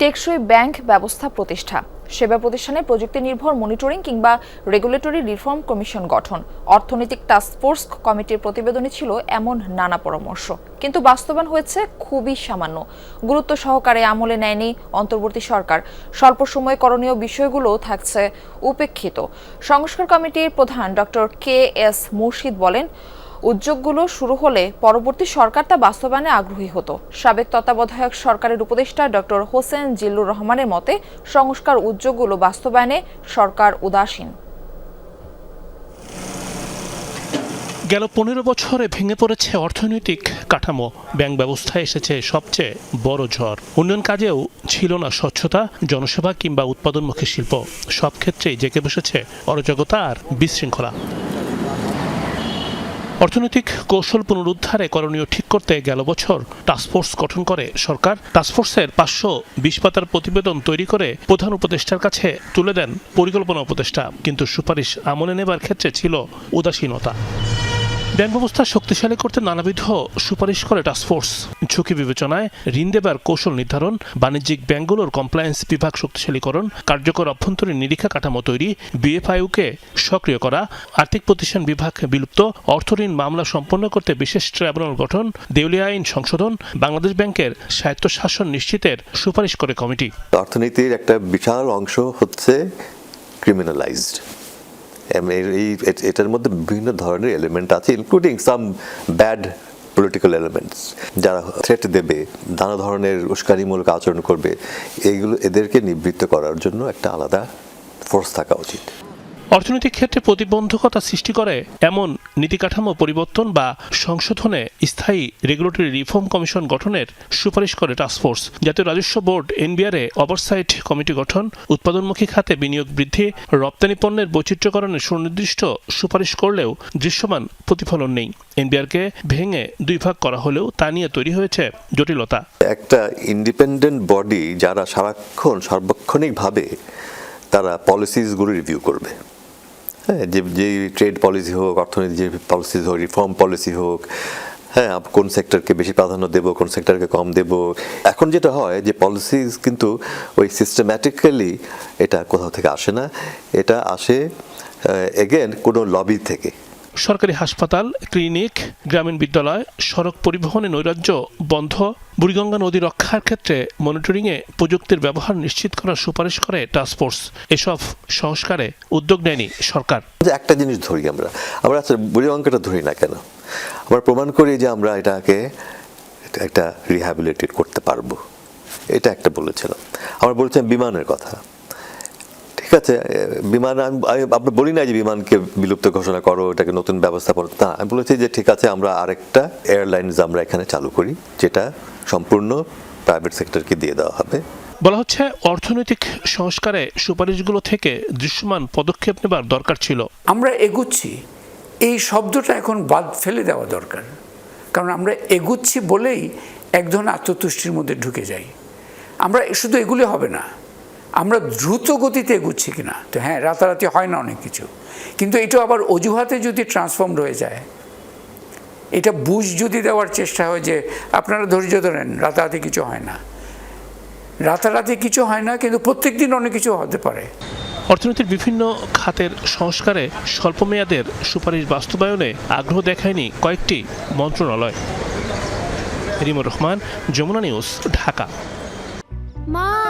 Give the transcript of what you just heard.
টেকসই ব্যাংক ব্যবস্থা প্রতিষ্ঠা। সেবা প্রতিষ্ঠানে প্রযুক্তি নির্ভর মনিটরিং কিংবা রেগুলেটরি রিফর্ম কমিশন গঠন। অর্থনৈতিক টাস্কফোর্স কমিটির প্রতিবেদনে ছিল এমন নানা পরামর্শ। কিন্তু বাস্তবায়ন হয়েছে খুবই সামান্য। গুরুত্ব সহকারে আমলে নেয়নি অন্তর্বর্তী সরকার। স্বল্প সময়ে করণীয় বিষয়গুলো থাকছে উপেক্ষিত। সংস্কার কমিটির প্রধান ডক্টর কে এস মুর্শিদ বলেন উদ্যোগগুলো শুরু হলে পরবর্তী সরকার তা বাস্তবায়নে আগ্রহী হতো। সাবেক তত্ত্বাবধায়ক সরকারের উপদেষ্টা ডক্টর হোসেন জিল্লুর রহমানের মতে, সংস্কার উদ্যোগগুলো বাস্তবায়নে সরকার উদাসীন। গেল পনেরো বছরে ভেঙে পড়েছে অর্থনৈতিক কাঠামো। ব্যাংক ব্যবস্থায় এসেছে সবচেয়ে বড় ঝড়। উন্নয়ন কাজেও ছিল না স্বচ্ছতা, জনসেবা কিংবা উৎপাদনমুখী শিল্প। সব ক্ষেত্রেই জেগে বসেছে অরাজকতা আর বিশৃঙ্খলা। অর্থনৈতিক কৌশল পুনরুদ্ধারে করণীয় ঠিক করতে গেল বছর টাস্কফোর্স গঠন করে সরকার। টাস্কফোর্সের পাঁচশো বিশ পাতার প্রতিবেদন তৈরি করে প্রধান উপদেষ্টার কাছে তুলে দেন পরিকল্পনা উপদেষ্টা। কিন্তু সুপারিশ আমলে নেবার ক্ষেত্রে ছিল উদাসীনতা। ব্যাংক ব্যবস্থা শক্তিশালী করতে নানাবিধ সুপারিশ করে টাস্কফোর্স ঝুঁকি বিবেচনায় ঋণ দেবার কৌশল নির্ধারণ, বাণিজ্যিক ব্যাংকগুলোর কমপ্লায়েন্স বিভাগ শক্তিশালীকরণ, কার্যকর অভ্যন্তরীণ নিরীক্ষা কাঠামো তৈরি বিএফআইউকে সক্রিয় করা, আর্থিক প্রতিষ্ঠান বিভাগ বিলুপ্ত অর্থঋণ মামলা সম্পন্ন করতে বিশেষ ট্রাইব্যুনাল গঠন, দেউলিয়া আইন সংশোধন, বাংলাদেশ ব্যাংকের স্বায়ত্তশাসন নিশ্চিতের সুপারিশ করে কমিটি। অর্থনীতির একটা বিশাল অংশ হচ্ছে ক্রিমিনালাইজড এই এটার মধ্যে বিভিন্ন ধরনের এলিমেন্ট আছে including some bad political elements যারা থ্রেট দেবে, নানা ধরনের উস্কানিমূলক আচরণ করবে, এইগুলো এদেরকে নিবৃত্ত করার জন্য একটা আলাদা ফোর্স থাকা উচিত। অর্থনৈতিক ক্ষেত্রে প্রতিবন্ধকতা সৃষ্টি করে এমন নীতি কাঠামো পরিবর্তন বা সংশোধনে স্থায়ী রেগুলেটরি রিফর্ম কমিশন গঠনের সুপারিশ করে টাস্কফোর্স জাতীয় রাজস্ব বোর্ড এনবিআরে ওভারসাইট কমিটি গঠন, উৎপাদনমুখী খাতে বিনিয়োগ বৃদ্ধি, রপ্তানি পণ্যের বৈচিত্র্যকরণের সুনির্দিষ্ট সুপারিশ করলেও দৃশ্যমান প্রতিফলন নেই। এনবিআরকে ভেঙে দুই ভাগ করা হলেও তা নিয়ে তৈরি হয়েছে জটিলতা। একটা ইন্ডিপেন্ডেন্ট বডি যারা সারাক্ষণ সার্বক্ষণিকভাবে তারা পলিসিসগুলো রিভিউ করবে। হ্যাঁ যে ট্রেড পলিসি হোক অর্থনীতি যে পলিসি হোক রিফর্ম পলিসি হোক হ্যাঁ কোন সেক্টরকে বেশি প্রাধান্য দেব, কোন সেক্টরকে কম দেব। এখন যেটা হয় যে পলিসিস কিন্তু ওই সিস্টেম্যাটিক্যালি এটা কোথাও থেকে আসে না। এটা আসে এগেন কোনো লবি থেকে। সরকারি হাসপাতাল, ক্লিনিক, গ্রামীণ বিদ্যালয়, সড়ক পরিবহনে নৈরাজ্য বন্ধ, বুড়িগঙ্গা নদী রক্ষার ক্ষেত্রে মনিটরিংয়ে প্রযুক্তির ব্যবহার নিশ্চিত করার সুপারিশ করে টাস্কফোর্স এসব সংস্কারে উদ্যোগ নেয়নি সরকার। একটা জিনিস ধরি আমরা আমরা আচ্ছা বুড়ি অঙ্কটা ধরি না কেন? আমরা প্রমাণ করি যে আমরা এটাকে একটা রিহ্যাবিলিটেট করতে পারব। এটা একটা বলেছিলাম। আমরা বলেছিলাম বিমানের কথা। ঠিক আছে বিমান আমি- আমরা বলি না যে বিমানকে বিলুপ্ত ঘোষণা করো এটাকে নতুন ব্যবস্থা করো না আমি বলেছি যে ঠিক আছে আমরা আরেকটা এয়ারলাইন্স আমরা এখানে চালু করি যেটা সম্পূর্ণ প্রাইভেট সেক্টরকে দিয়ে দেওয়া হবে। বলা হচ্ছে অর্থনৈতিক সংস্কারে সুপারিশগুলো থেকে দৃশ্যমান পদক্ষেপ নেবার দরকার ছিল। আমরা এগুচ্ছি এই শব্দটা এখন বাদ ফেলে দেওয়া দরকার। কারণ আমরা এগুচ্ছি বলেই এক ধরনের আত্মতুষ্টির মধ্যে ঢুকে যাই। আমরা শুধু এগুলি হবে না আমরা দ্রুত গতিতে এগুচ্ছি কিনা? তো হ্যাঁ রাতারাতি হয় না অনেক কিছু। কিন্তু এটা আবার অজুহাতে যদি ট্রান্সফর্ম হয়ে যায় এটা বুঝ যদি দেওয়ার চেষ্টা হয় যে আপনারা ধৈর্য ধরেন রাতারাতি কিছু হয় না। রাতারাতি কিছু হয় না কিন্তু প্রত্যেক দিন অনেক কিছু হতে পারে। অর্থনীতির বিভিন্ন খাতের সংস্কারে স্বল্পমেয়াদের সুপারিশ বাস্তবায়নে আগ্রহ দেখায়নি কয়েকটি মন্ত্রণালয়। রিমুর রহমান যমুনা নিউজ ঢাকা। মা!